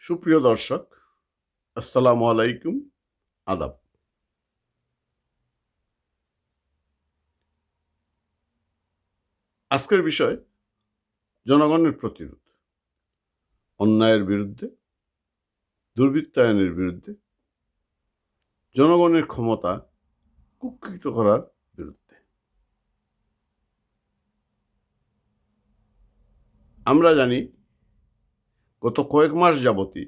সুপ্রিয় দর্শক, আসসালামু আলাইকুম, আদাব। আজকের বিষয়, জনগণের প্রতিরোধ। অন্যায়ের বিরুদ্ধে, দুর্বৃত্তায়নের বিরুদ্ধে, জনগণের ক্ষমতা কুক্ষিত করার বিরুদ্ধে। আমরা জানি গত কয়েক মাস যাবতই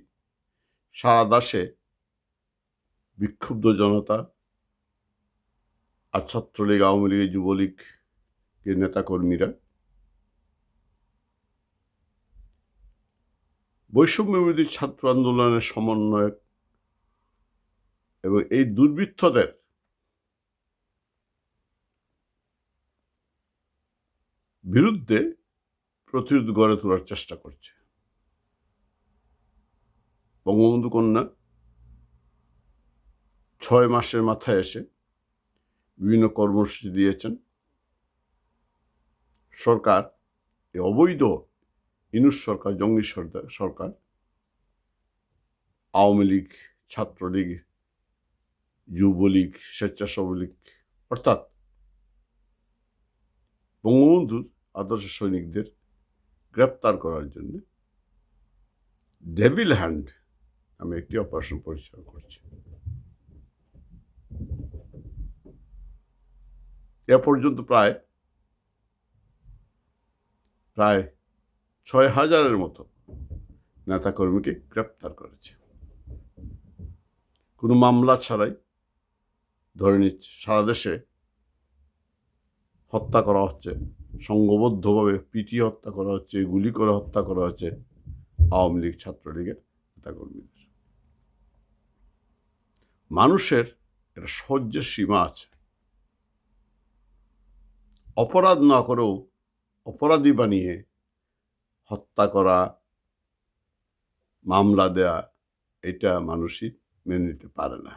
সারা দেশে বিক্ষুব্ধ জনতা আর ছাত্রলীগ, আওয়ামী লীগ যুবলীগের নেতাকর্মীরা বৈষম্য বিরোধী ছাত্র আন্দোলনের সমন্বয়ক এবং এই দুর্বৃত্তদের বিরুদ্ধে প্রতিরোধ গড়ে তোলার চেষ্টা করছে। বঙ্গবন্ধু কন্যা ছয় মাসের মাথায় এসে বিভিন্ন কর্মসূচি দিয়েছেন। সরকার এই অবৈধ ইনুস সরকার, জঙ্গি সরকার আওয়ামী লীগ, ছাত্রলীগ, যুবলীগ স্বেচ্ছাসেবক লীগ অর্থাৎ বঙ্গবন্ধুর আদর্শ সৈনিকদের গ্রেপ্তার করার জন্য ডেভিল হ্যান্ড নামে একটি অপারেশন পরিচালনা করছি। এ পর্যন্ত প্রায় প্রায় ছয় হাজারের মতো নেতাকর্মীকে গ্রেপ্তার করেছে। কোনো মামলা ছাড়াই ধরে নিচ্ছে, সারা দেশে হত্যা করা হচ্ছে, সংঘবদ্ধভাবে পিটিয়ে হত্যা করা হচ্ছে, গুলি করে হত্যা করা হচ্ছে আওয়ামী লীগ ছাত্রলীগের নেতাকর্মীদের। মানুষের একটা সহ্যের সীমা আছে। অপরাধ না করেও অপরাধী বানিয়ে হত্যা করা, মামলা দেয়া, এটা মানুষই মেনে নিতে পারে না।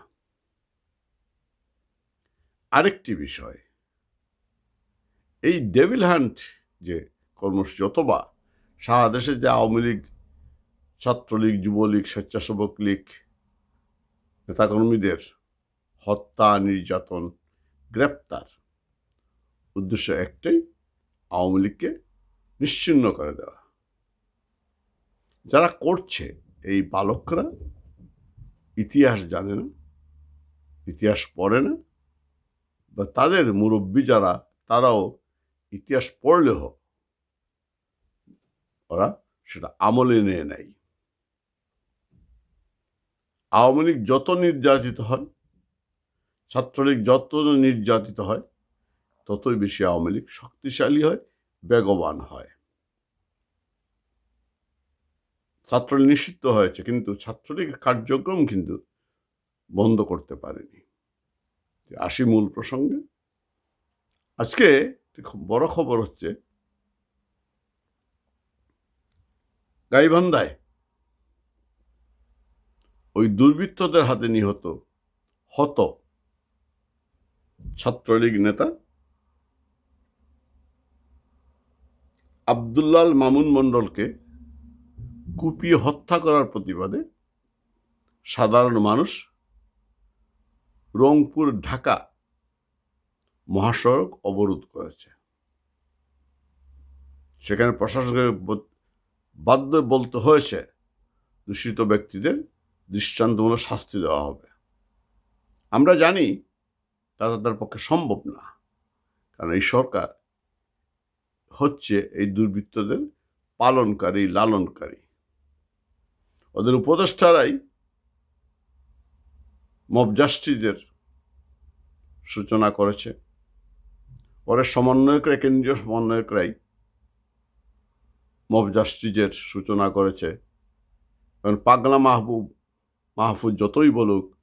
আরেকটি বিষয়, এই ডেভিল হ্যান্ড যে কর্মসূচি অথবা সারা দেশে যে আওয়ামী লীগ, ছাত্রলীগ, যুবলীগ, স্বেচ্ছাসেবক লীগ নেতাকর্মীদের হত্যা, নির্যাতন, গ্রেপ্তার উদ্দেশ্য একটাই, আওয়ামী লীগকে নিশ্চিন্ন করে দেওয়া। যারা করছে এই বালকরা ইতিহাস জানে না, ইতিহাস পড়ে না, বা তাদের মুরব্বী যারা, তারাও ইতিহাস পড়লেও ওরা সেটা আমলে নিয়ে নেয়। আওয়ামী লীগ যত নির্যাতিত হয়, ছাত্রলীগ যত নির্যাতিত হয়, ততই বেশি আওয়ামী লীগ শক্তিশালী হয়, বেগবান হয়। ছাত্রলীগ নিষিদ্ধ হয়েছে, কিন্তু ছাত্রলীগের কার্যক্রম কিন্তু বন্ধ করতে পারেনি। আসি মূল প্রসঙ্গে। আজকে খুব বড় খবর হচ্ছে, গাইবান্ধায় ওই দুর্বৃত্তদের হাতে নিহত হত ছাত্রলীগ নেতা আবদুল্লাল মামুন মণ্ডলকে কুপিয়ে হত্যা করার প্রতিবাদে সাধারণ মানুষ রংপুর, ঢাকা মহাসড়ক অবরোধ করেছে। সেখানে প্রশাসনকে বাধ্য বলতে হয়েছে, দূষিত ব্যক্তিদের দৃষ্টান্তমূলক শাস্তি দেওয়া হবে। আমরা জানি তা তাদের পক্ষে সম্ভব না। কারণ এই সরকার হচ্ছে এই দুর্বৃত্তদের পালনকারী, লালনকারী। ওদের উপদেষ্টারাই মব জাস্টিসের সূচনা করেছে। ওরা সমন্বয়করা, কেন্দ্রীয় সমন্বয়করাই মব জাস্টিসের সূচনা করেছে। কারণ পাগলা মাহবুব মাহফুজ যতই বলুক,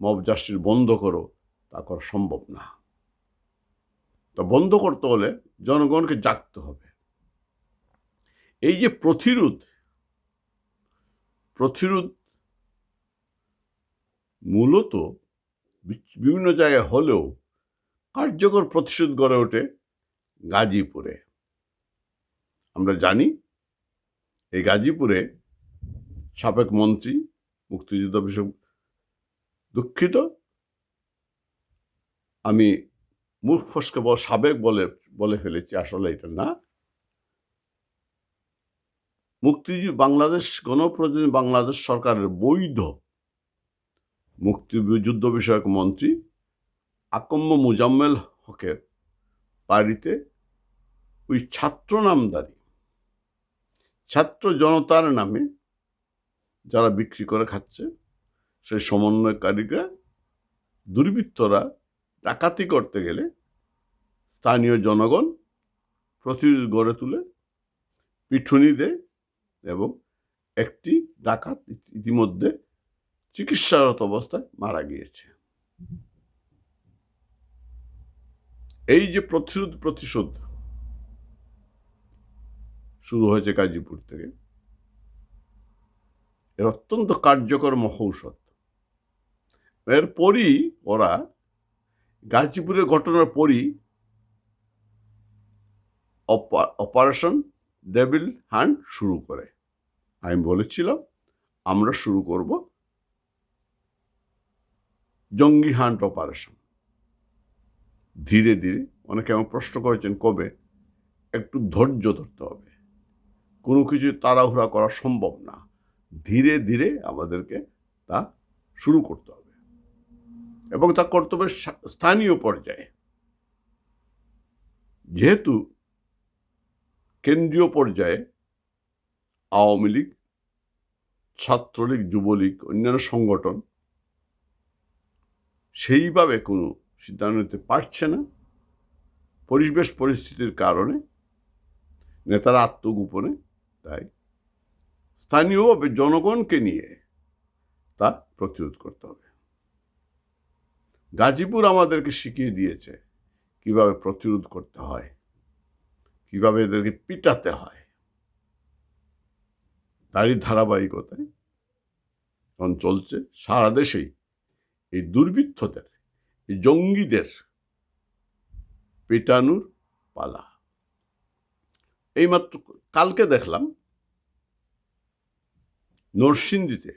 মব জাস্টিস বন্ধ করো, তা করা সম্ভব না। তা বন্ধ করতে হলে জনগণকে জাগতে হবে। এই যে প্রতিরোধ প্রতিরোধ মূলত বিভিন্ন জায়গায় হলেও কার্যকর প্রতিশোধ গড়ে ওঠে গাজীপুরে। আমরা জানি, এই গাজীপুরে সাবেক মন্ত্রী মুক্তিযুদ্ধ বিষয়ক দুঃখিত। আমি মুখ ফসকে বল, সাবেক বলে বলে ফেলেছি, আসলে এটা না। মুক্তিযুদ্ধ বাংলাদেশ গণপ্রজাতন্ত্রী বাংলাদেশ সরকারের বৈধ মুক্তিযুদ্ধ বিষয়ক মন্ত্রী আকম্ম মুজাম্মেল হকের বাড়িতে ওই ছাত্র নামদারি, ছাত্র জনতার নামে যারা বিক্রি করে খাচ্ছে, সেই সমন্বয়কারীরা, দুর্বৃত্তরা ডাকাতি করতে গেলে স্থানীয় জনগণ প্রতিরোধ গড়ে তুলে পিঠুনি দেয় এবং একটি ডাকাত ইতিমধ্যে চিকিৎসারত অবস্থায় মারা গিয়েছে। এই যে প্রতিরোধ প্রতিশোধ শুরু হয়েছে গাজীপুর থেকে এর অত্যন্ত কার্যকর মহৌষধ। এরপরই ওরা গাজীপুরের ঘটনার পরই অপারেশন ডেভিল হ্যান্ড শুরু করে। আমি বলেছিলাম, আমরা শুরু করব জঙ্গি হান্ট অপারেশন। ধীরে ধীরে অনেকে আমার প্রশ্ন করেছেন, কবে? একটু ধৈর্য ধরতে হবে। কোনো কিছু তাড়াহুড়া করা সম্ভব না। ধীরে ধীরে আমাদেরকে তা শুরু করতে হবে। এবং তা করতে হবে স্থানীয় পর্যায়ে। যেহেতু কেন্দ্রীয় পর্যায়ে আওয়ামী লীগ, ছাত্রলীগ, যুবলীগ, অন্যান্য সংগঠন সেইভাবে কোনো সিদ্ধান্ত নিতে পারছে না। পরিবেশ পরিস্থিতির কারণে, নেতারা আত্মগোপনে তাই স্থানীয়ভাবে জনগণকে নিয়ে তা প্রতিরোধ করতে হবে। গাজীপুর আমাদেরকে শিখিয়ে দিয়েছে কীভাবে প্রতিরোধ করতে হয়, কীভাবে এদেরকে পিটাতে হয়। তারই ধারাবাহিকতায় এখন চলছে সারা দেশেই এই দুর্বৃত্তদের, এই জঙ্গিদের পেটানোর পালা। এইমাত্র কালকে দেখলাম নরসিংদীতে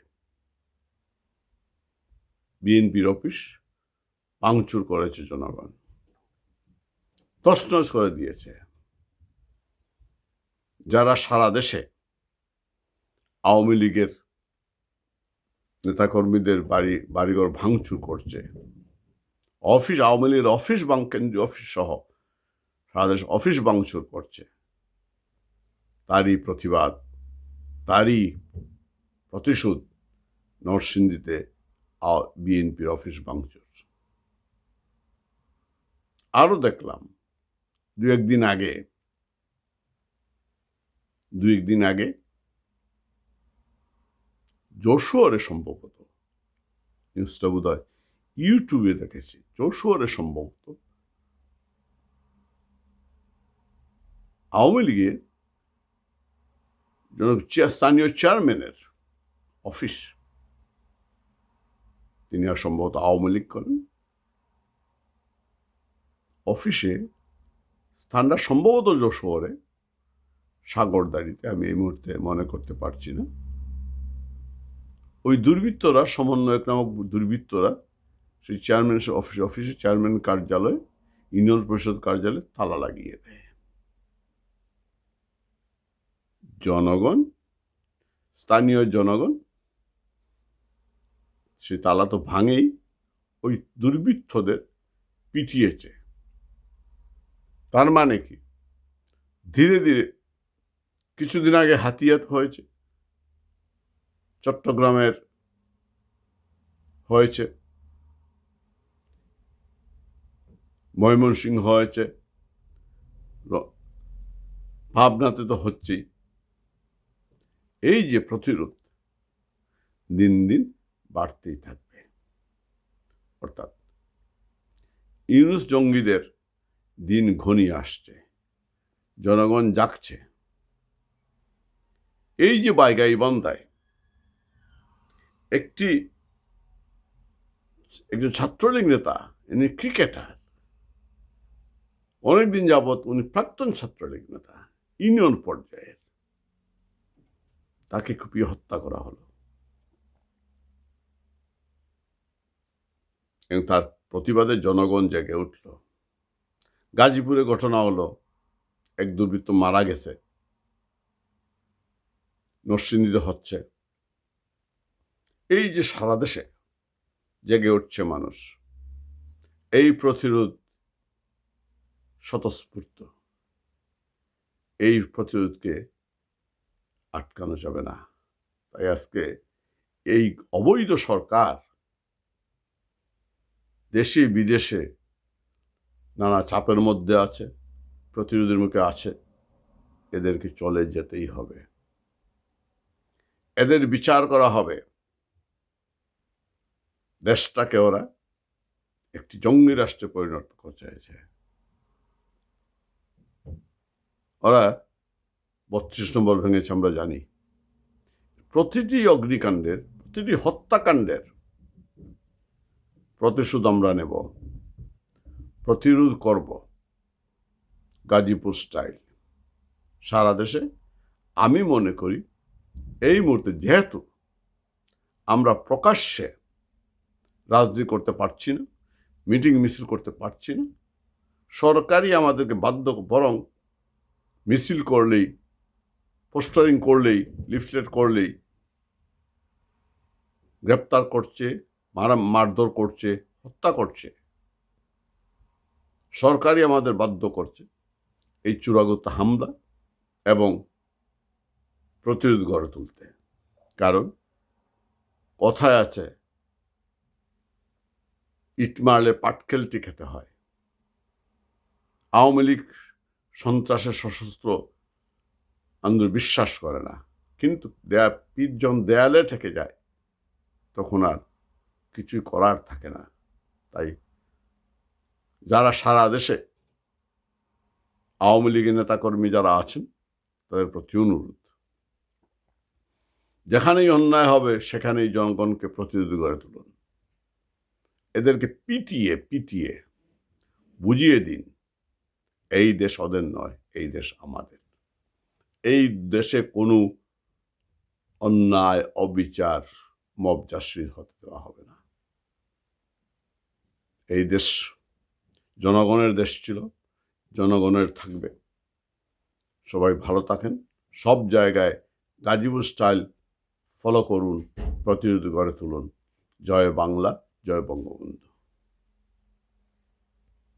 বিএনপির অফিস ভাঙচুর করেছে জনগণ। তছনছ করে দিয়েছে। যারা সারা দেশে আওয়ামী লীগের নেতাকর্মীদের বাড়ি, বাড়িঘর ভাঙচুর করছে, অফিস, আওয়ামী লীগের অফিস বাং, কেন্দ্রীয় অফিস সহ সারা দেশ অফিস ভাঙচুর করছে, তারই প্রতিবাদ, তারই প্রতিশোধ নরসিংদীতে বিএনপির অফিস ভাঙচুর। আরও দেখলাম, দু একদিন আগে, দু একদিন আগে যশোরে সম্ভবত নিউজটা বোধ হয় ইউটিউবে দেখেছি যশোরে সম্ভবত আওয়ামী লীগের স্থানীয় চেয়ারম্যানের অফিস। তিনি আর সম্ভবত আওয়ামী লীগ করেন। অফিসে স্থানটা সম্ভবত যশোরে সাগরদাড়িতে আমি এই মুহূর্তে মনে করতে পারছি না। ওই দুর্বৃত্তরা, সমন্বয়ক নামক দুর্বৃত্তরা, সেই চেয়ারম্যান অফিস অফিসে চেয়ারম্যান কার্যালয় ইউনিয়ন পরিষদ কার্যালয়ে তালা লাগিয়ে দেয়। জনগণ, স্থানীয় জনগণ সে তালা তো ভাঙেই ওই দুর্বৃত্তদের পিটিয়েছে। তার মানে কি? ধীরে ধীরে কিছুদিন আগে হাতিয়াত হয়েছে, চট্টগ্রামের হয়েছে, ময়মনসিংহ হয়েছে ভাবনাতে তো হচ্ছেই। এই যে প্রতিরোধ, দিন দিন বাড়তেই থাকবে। অর্থাৎ ইউনুস জঙ্গিদের দিন ঘনিয়ে আসছে, জনগণ জাগছে। এই যে বাইগাই বান্দায় একটি একজন ছাত্রলীগ নেতা, ইনি ক্রিকেটার, অনেকদিন যাবৎ উনি প্রাক্তন ছাত্রলীগ নেতা, ইউনিয়ন পর্যায়ের, তাকে কুপিয়ে হত্যা করা হলো। এবং তার প্রতিবাদে জনগণ জেগে উঠল। গাজীপুরে ঘটনা হলো, এক দুর্বৃত্ত মারা গেছে। নরসিংদীতে হচ্ছে। এই যে সারা দেশে জেগে উঠছে মানুষ, এই প্রতিরোধ স্বতঃস্ফূর্ত। এই প্রতিরোধকে আটকানো যাবে না। তাই আজকে এই অবৈধ সরকার দেশে বিদেশে নানা চাপের মধ্যে আছে, প্রতিরোধের মুখে আছে। এদেরকে চলে যেতেই হবে। এদের বিচার করা হবে। দেশটাকে ওরা একটি জঙ্গি রাষ্ট্রে পরিণত করতে চাইছে। ওরা বত্রিশ নম্বর ভেঙেছে, আমরা জানি। প্রতিটি অগ্নিকাণ্ডের, প্রতিটি হত্যাকাণ্ডের প্রতিশোধ আমরা নেব। প্রতিরোধ করব। গাজীপুর স্টাইল। সারা দেশে আমি মনে করি এই মুহূর্তে যেহেতু আমরা প্রকাশ্যে রাজনীতি করতে পারছি না, মিটিং মিছিল করতে পারছি না, সরকারই আমাদেরকে বাধ্য বরং মিছিল করলেই, পোস্টারিং করলেই, লিফলেট করলেই গ্রেপ্তার করছে মারা মারধর করছে, হত্যা করছে। সরকারই আমাদের বাধ্য করছে এই চূড়াগত হামলা এবং প্রতিরোধ গড়ে তুলতে। কারণ কথায় আছে, ইট মারলে পাটকেলটি খেতে হয়। আওয়ামী লীগ সন্ত্রাসের সশস্ত্র আন্দোলন বিশ্বাস করে না। কিন্তু দেয়া যখন দেয়ালে ঠেকে যায়, তখন আর কিছুই করার থাকে না। তাই যারা সারা দেশে আওয়ামী লীগের নেতাকর্মী যারা আছেন, তাদের প্রতি অনুরোধ। যেখানেই অন্যায় হবে, সেখানেই জনগণকে প্রতিরোধী গড়ে তুলুন। এদেরকে পিটিয়ে পিটিয়ে বুঝিয়ে দিন, এই দেশ ওদের নয়, এই দেশ আমাদের। এই দেশে কোনো অন্যায়, অবিচার মবজাশ্রী হতে দেওয়া হবে না। এই দেশ জনগণের দেশ ছিল, জনগণের থাকবে। সবাই ভালো থাকেন, সব জায়গায় গাজীপুর স্টাইল ফলো করুন প্রতিরোধ গড়ে তুলুন। জয় বাংলা, জয় বঙ্গবন্ধু।